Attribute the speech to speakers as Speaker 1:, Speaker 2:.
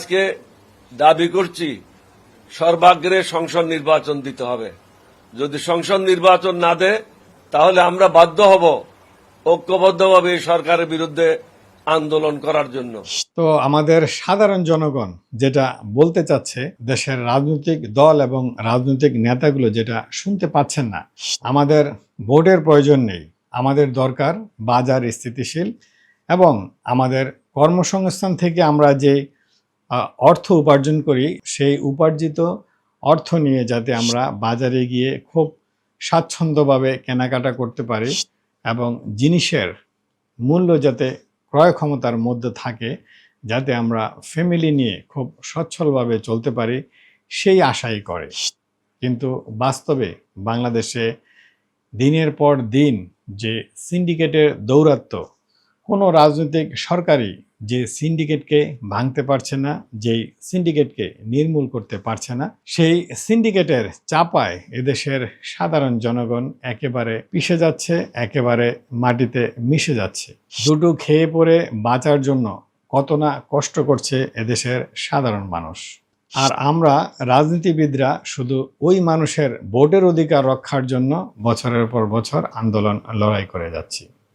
Speaker 1: আজকে দাবি করছি, সর্বাগ্রে সংসদ নির্বাচন দিতে হবে। যদি সংসদ নির্বাচন না দেয়, তাহলে আমরা বাধ্য হব ঐক্যবদ্ধভাবে সরকারের বিরুদ্ধে আন্দোলন করার জন্য।
Speaker 2: তো আমাদের সাধারণ জনগণ যেটা বলতে চাচ্ছে, দেশের রাজনৈতিক দল এবং রাজনৈতিক নেতাগুলো যেটা শুনতে পাচ্ছেন না, আমাদের ভোটের প্রয়োজন নেই। আমাদের দরকার বাজার স্থিতিশীল এবং আমাদের কর্মসংস্থান থেকে আমরা যে অর্থ উপার্জন করি, সেই উপার্জিত অর্থ নিয়ে যাতে আমরা বাজারে গিয়ে খুব স্বাচ্ছন্দ্যভাবে কেনাকাটা করতে পারি এবং জিনিসের মূল্য যাতে ক্রয় ক্ষমতার মধ্যে থাকে, যাতে আমরা ফ্যামিলি নিয়ে খুব সচ্ছলভাবে চলতে পারি, সেই আশাই করে। কিন্তু বাস্তবে বাংলাদেশে দিনের পর দিন যে সিন্ডিকেটের দৌরাত্ম্য, কোনো রাজনৈতিক সরকারই যে সিন্ডিকেটকে ভাঙতে পারছে না, যেই সিন্ডিকেটকে নির্মূল করতে পারছে না, সেই সিন্ডিকেটের চাপায় এদেশের সাধারণ জনগণ একেবারে পিষে যাচ্ছে, একেবারে মাটিতে মিশে যাচ্ছে। দুটো খেয়ে পড়ে বাঁচার জন্য কত না কষ্ট করছে এদেশের সাধারণ মানুষ। আর আমরা রাজনীতিবিদরা শুধু ওই মানুষের ভোটের অধিকার রক্ষার জন্য বছরের পর বছর আন্দোলন লড়াই করে যাচ্ছি।